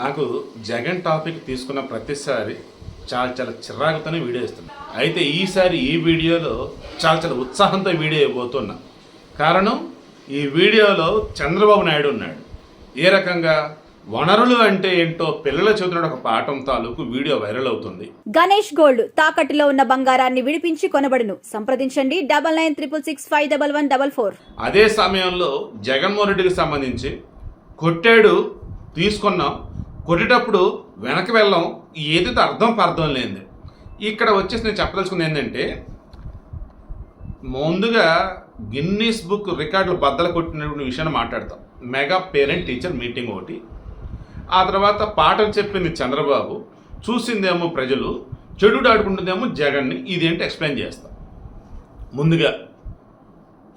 నాకు జగన్ టాపిక్ తీసుకున్న ప్రతిసారి చాలా చాలా చిరాకుతోనే వీడియో ఇస్తున్నా అయితే ఈసారి ఈ వీడియోలో చాలా చాలా ఉత్సాహంతో వీడియో ఇవ్వబోతున్నా కారణం ఈ వీడియోలో చంద్రబాబు నాయుడు ఉన్నాడు. ఏ రకంగా? వనరులు అంటే ఏంటో పిల్లల చదువుతున్న ఒక పాఠం తాలూకు వీడియో వైరల్ అవుతుంది. గణేష్ గోల్డ్ తాకట్టులో ఉన్న బంగారాన్ని విడిపించి కొనబడును. సంప్రదించండి double nine triple six five double one double four. అదే సమయంలో జగన్మోహన్ రెడ్డికి సంబంధించి కొట్టాడు తీసుకున్నాం. కొట్టేటప్పుడు వెనక్కి వెళ్ళాం ఏదైతే అర్థం పర్థం లేనిది. ఇక్కడ వచ్చేసి నేను చెప్పదలుచుకుంది ఏంటంటే ముందుగా గిన్నీస్ బుక్ రికార్డులు బద్దలు కొట్టినటువంటి విషయాన్ని మాట్లాడతాం. మెగా పేరెంట్ టీచర్ మీటింగ్ ఒకటి. ఆ తర్వాత పాఠం చెప్పింది చంద్రబాబు చూసిందేమో ప్రజలు చెడు ఆడుకుంటుందేమో జగన్ని ఇదేంటి ఎక్స్ప్లెయిన్ చేస్తాం. ముందుగా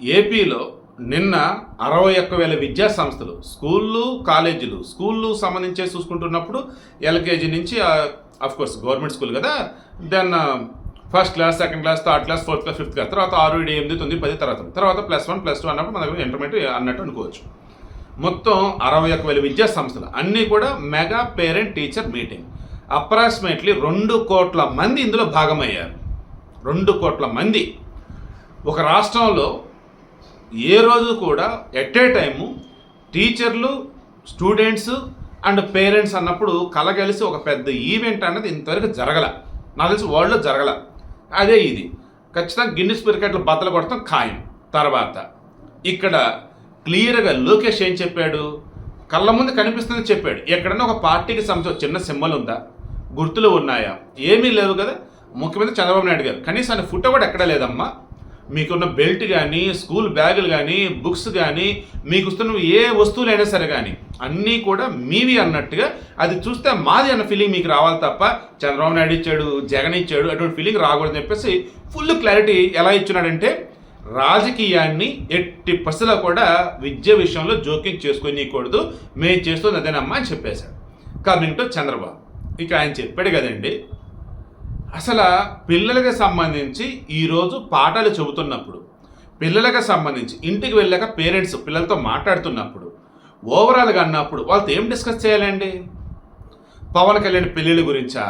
ఏపీలో నిన్న అరవై ఒక్క వేల విద్యా సంస్థలు స్కూళ్ళు కాలేజీలు స్కూళ్ళు సంబంధించి చూసుకుంటున్నప్పుడు ఎల్కేజీ నుంచి కోర్స్ గవర్నమెంట్ స్కూల్ కదా then first class second class third class fourth class fifth class తర్వాత ఆరు ఏడు ఎనిమిది తొమ్మిది పది తర్వాత తర్వాత ప్లస్ వన్ ప్లస్ టూ అన్నప్పుడు మన దగ్గర ఇంటర్మీడియట్ అన్నట్టు అనుకోవచ్చు. మొత్తం అరవై ఒక్క వేల విద్యా సంస్థలు అన్నీ కూడా mega parent teacher meeting approximately రెండు కోట్ల మంది ఇందులో భాగమయ్యారు. రెండు కోట్ల మంది. ఒక రాష్ట్రంలో ఏ రోజు కూడా ఎట్ ఏ టైము టీచర్లు స్టూడెంట్స్ అండ్ పేరెంట్స్ అన్నప్పుడు కలగలిసి ఒక పెద్ద ఈవెంట్ అన్నది ఇంతవరకు జరగల. నాకు తెలిసి వరల్డ్లో జరగల. అదే ఇది. ఖచ్చితంగా గిన్నిస్ క్రికెట్లు బద్దలు కొడతాం ఖాయం. తర్వాత ఇక్కడ క్లియర్గా లోకేష్ ఏం చెప్పాడు? కళ్ళ ముందు కనిపిస్తుందని చెప్పాడు. ఎక్కడన్నా ఒక పార్టీకి సంబంధించిన చిన్న సింబల్ ఉందా? గుర్తులు ఉన్నాయా? ఏమీ లేవు కదా. ముఖ్యమంత్రి చంద్రబాబు నాయుడు గారు. కనీసం ఆయన ఫోటో కూడా ఎక్కడా లేదమ్మా. మీకున్న బెల్ట్ కానీ స్కూల్ బ్యాగులు కానీ బుక్స్ కానీ మీకు ఇస్తున్న ఏ వస్తువులైనా సరే కానీ అన్నీ కూడా మీవి అన్నట్టుగా అది చూస్తే మాది అన్న ఫీలింగ్ మీకు రావాలి తప్ప చంద్రబాబు నాయుడు ఇచ్చాడు జగన్ ఇచ్చాడు అటువంటి ఫీలింగ్ రాకూడదని చెప్పేసి ఫుల్ క్లారిటీ ఎలా ఇచ్చినాడంటే రాజకీయాన్ని ఎట్టి పసిలో కూడా విద్య విషయంలో జోక్యం చేసుకోనీయకూడదు మేము చేస్తుంది అదేనమ్మా అని చెప్పేశాడు. Coming to Chandrababu. ఇక ఆయన చెప్పాడు కదండి అసలు పిల్లలకి సంబంధించి ఈరోజు పాఠాలు చెబుతున్నప్పుడు పిల్లలకు సంబంధించి ఇంటికి వెళ్ళాక పేరెంట్స్ పిల్లలతో మాట్లాడుతున్నప్పుడు ఓవరాల్గా అన్నప్పుడు వాళ్ళతో ఏం డిస్కస్ చేయాలండి? పవన్ కళ్యాణ్ పెళ్ళిళ్ళ గురించా?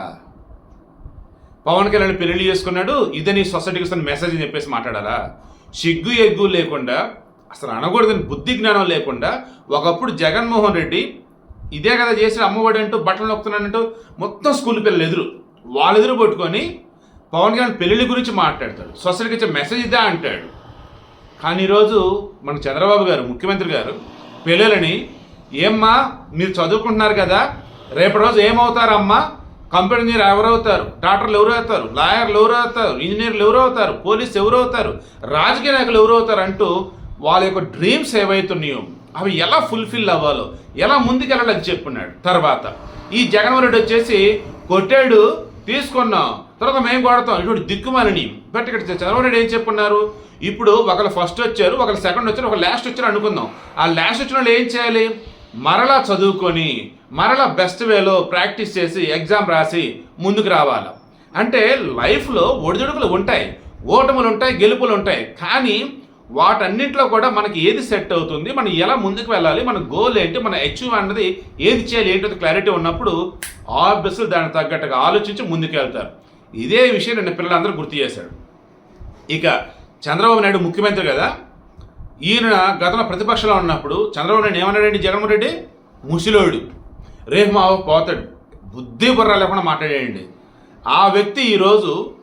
పవన్ కళ్యాణ్ పెళ్ళిళ్ళు చేసుకున్నాడు ఇదే నీ సొసైటీకి వస్తున్న మెసేజ్ అని చెప్పేసి మాట్లాడాలా? సిగ్గు ఎగ్గు లేకుండా అసలు అనకూడదని బుద్ధి జ్ఞానం లేకుండా ఒకప్పుడు జగన్మోహన్ రెడ్డి ఇదే కదా చేసిన అమ్మఒడి అంటూ బట్టలు నొక్కుతున్నానంటూ మొత్తం స్కూల్ పిల్లలు ఎదురు. వాళ్ళ ఎదురు పట్టుకొని పవన్ కళ్యాణ్ పెళ్ళిళ్ళ గురించి మాట్లాడతాడు. సొసైటీకి ఇచ్చే మెసేజ్ ఇదే అంటాడు. కానీ ఈరోజు మన చంద్రబాబు గారు ముఖ్యమంత్రి గారు పిల్లలని ఏమ్మా మీరు చదువుకుంటున్నారు కదా రేపటి రోజు ఏమవుతారమ్మా? కంప్యూటర్ ఇంజనీర్ ఎవరు అవుతారు డాక్టర్లు ఎవరు అవుతారు లాయర్లు ఎవరు అవుతారు ఇంజనీర్లు ఎవరు అవుతారు పోలీస్ ఎవరు అవుతారు రాజకీయ నాయకులు ఎవరు అవుతారు అంటూ వాళ్ళ యొక్క డ్రీమ్స్ ఏవైతున్నాయో అవి ఎలా ఫుల్ఫిల్ అవ్వాలో ఎలా ముందుకెళ్ళాలని చెప్పున్నాడు. తర్వాత ఈ జగన్మోహన్ రెడ్డి వచ్చేసి కొట్టాడు తీసుకున్నాం. తర్వాత మేము కొడతాం. ఇటువంటి దిక్కుమాలని బట్ ఇక్కడ చంద్రబాబు నాయుడు ఏం చెప్పున్నారు? ఇప్పుడు ఒకళ్ళు ఫస్ట్ వచ్చారు ఒకళ్ళు సెకండ్ వచ్చారు ఒక లాస్ట్ వచ్చారు అనుకుందాం. ఆ లాస్ట్ వచ్చిన వాళ్ళు ఏం చేయాలి? మరలా చదువుకొని మరలా బెస్ట్ వేలో ప్రాక్టీస్ చేసి ఎగ్జామ్ రాసి ముందుకు రావాలి. అంటే లైఫ్లో ఒడిదుడుకులు ఉంటాయి ఓటములు ఉంటాయి గెలుపులు ఉంటాయి. కానీ వాటన్నింటిలో కూడా మనకి ఏది సెట్ అవుతుంది? మనం ఎలా ముందుకు వెళ్ళాలి? మన గోల్ ఏంటి? మన అచీవ్ అన్నది ఏది చేయాలి? ఏంటో? క్లారిటీ ఉన్నప్పుడు ఆబ్వియస్లీ దానికి తగ్గట్టుగా ఆలోచించి ముందుకెళ్తారు. ఇదే విషయం నిన్న పిల్లలందరూ గుర్తు చేశాడు ఇక చంద్రబాబు నాయుడు ముఖ్యమంత్రి కదా? ఈయన గతంలో ప్రతిపక్షంలో ఉన్నప్పుడు చంద్రబాబు నాయుడు ఏమన్నాడండి? జగన్మోహన్ రెడ్డి ముసిలోడు. రేపు మా పోతాడు. బుద్ధి బుర్ర లేకుండా మాట్లాడేయండి ఆ వ్యక్తి ఈరోజు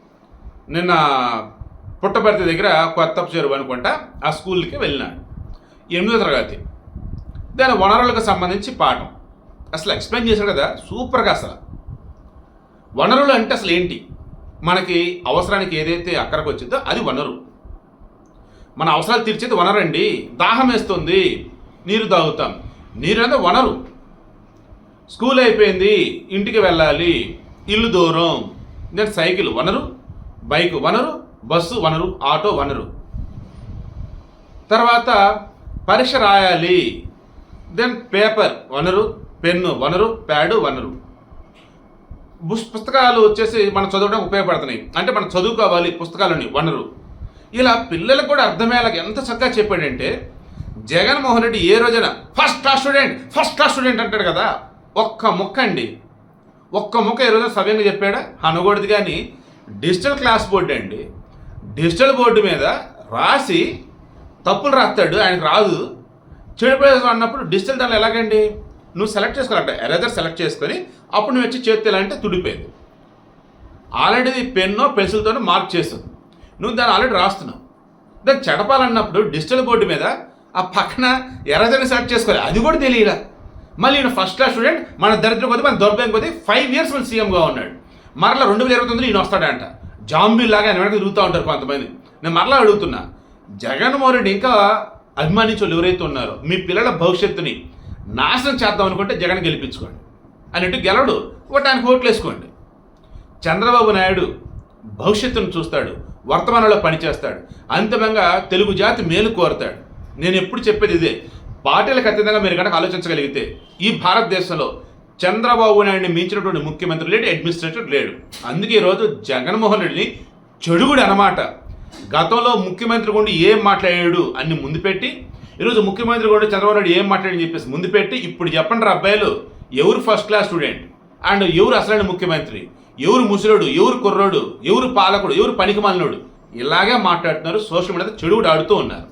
నిన్న పుట్టపర్తి దగ్గర కొత్త చెరువు అనుకుంటా ఆ స్కూల్కి వెళ్ళినాడు. ఎనిమిదో తరగతి. దాని వనరులకు సంబంధించి పాఠం. అసలు ఎక్స్ప్లెయిన్ చేశాడు కదా సూపర్గా అసలు. వనరులు అంటే అసలు ఏంటి? మనకి అవసరానికి ఏదైతే అక్కడికి వచ్చిందో అది వనరు. మన అవసరాలు తీర్చేది వనరు అండి దాహం వేస్తుంది నీరు తాగుతాం. నీరు అనేది వనరు. స్కూల్ అయిపోయింది ఇంటికి వెళ్ళాలి ఇల్లు దూరం. దెన్ సైకిల్ వనరు బైక్ వనరు బస్సు వనరు ఆటో వనరు. తర్వాత పరీక్ష రాయాలి దెన్ పేపర్ వనరు. పెన్ను వనరు ప్యాడు వనరు. పుస్తకాలు వచ్చేసి మనం చదవడానికి ఉపయోగపడుతున్నాయి. అంటే మనం చదువుకోవాలి పుస్తకాలని వనరు. ఇలా పిల్లలకు కూడా అర్థమయ్యేలాగా ఎంత చక్కగా చెప్పాడంటే జగన్మోహన్ రెడ్డి ఏ రోజైనా first class student first class student అంటాడు కదా ఒక్క ముక్క అండి. ఒక్క ముక్క ఈరోజు సవ్యంగా చెప్పాడా? అనకూడదు కానీ డిజిటల్ క్లాస్ బోర్డు అండి. డిజిటల్ బోర్డు మీద రాసి తప్పులు రాస్తాడు ఆయనకు రాదు. చెడు అన్నప్పుడు డిజిటల్ దానిలో ఎలాగండి? నువ్వు సెలెక్ట్ చేసుకోవాలంట ఎరేజర్ సెలెక్ట్ చేసుకొని అప్పుడు నువ్వు వచ్చి చేతి అంటే తుడిపోయింది. ఆల్రెడీ పెన్నో పెన్సిల్తో మార్క్ చేస్తుంది. నువ్వు దాన్ని ఆల్రెడీ రాస్తున్నావు. దాన్ని చెడపాలన్నప్పుడు డిజిటల్ బోర్డు మీద ఆ పక్కన ఎరేజర్ని సెలెక్ట్ చేసుకోవాలి. అది కూడా తెలియదా మళ్ళీ ఈయన ఫస్ట్ క్లాస్ స్టూడెంట్ మన దరిద్రం కొద్ది మన దౌర్భ్యం కొద్ది ఫైవ్ ఇయర్స్ మన సీఎంగా ఉన్నాడు. మరలా రెండు వేల ఇరవై తొమ్మిది ఈయన వస్తాడంట. జాంబీ లాగా ఆయన వెనక తిరుగుతూ ఉంటారు కొంతమంది. నేను మరలా అడుగుతున్నా జగన్మోహన్ రెడ్డి ఇంకా అభిమానించే ఎవరైతే ఉన్నారో మీ పిల్లల భవిష్యత్తుని నాశనం చేద్దాం అనుకుంటే జగన్ గెలిపించుకోండి. అన్నట్టు గెలడు ఒకటి ఆయనకు ఓట్లు వేసుకోండి. చంద్రబాబు నాయుడు భవిష్యత్తును చూస్తాడు. వర్తమానంలో పనిచేస్తాడు. అంతిమంగా తెలుగు జాతి మేలు కోరుతాడు. నేను ఎప్పుడు చెప్పేది ఇదే. పార్టీలకు అత్యంతంగా మీరు కనుక ఆలోచించగలిగితే ఈ భారతదేశంలో చంద్రబాబు నాయుడిని మించినటువంటి ముఖ్యమంత్రి లేడు అడ్మినిస్ట్రేటర్ లేడు. అందుకే ఈరోజు జగన్మోహన్ రెడ్డిని చెడుగుడు అనమాట గతంలో ముఖ్యమంత్రి గుండి ఏం మాట్లాడాడు అన్ని ముందు పెట్టి ఈరోజు ముఖ్యమంత్రి కూడా చంద్రబాబు నాయుడు ఏం మాట్లాడని చెప్పేసి ముందు పెట్టి ఇప్పుడు చెప్పండి రా అబ్బాయిలు ఎవరు ఫస్ట్ క్లాస్ స్టూడెంట్ అండ్ ఎవరు అసలైన ముఖ్యమంత్రి? ఎవరు ముసలోడు? ఎవరు కుర్రోడు? ఎవరు పాలకుడు? ఎవరు పనికిమాలినోడు ఇలాగే మాట్లాడుతున్నారు. సోషల్ మీడియా చెడుగుడు ఆడుతూ ఉన్నారు.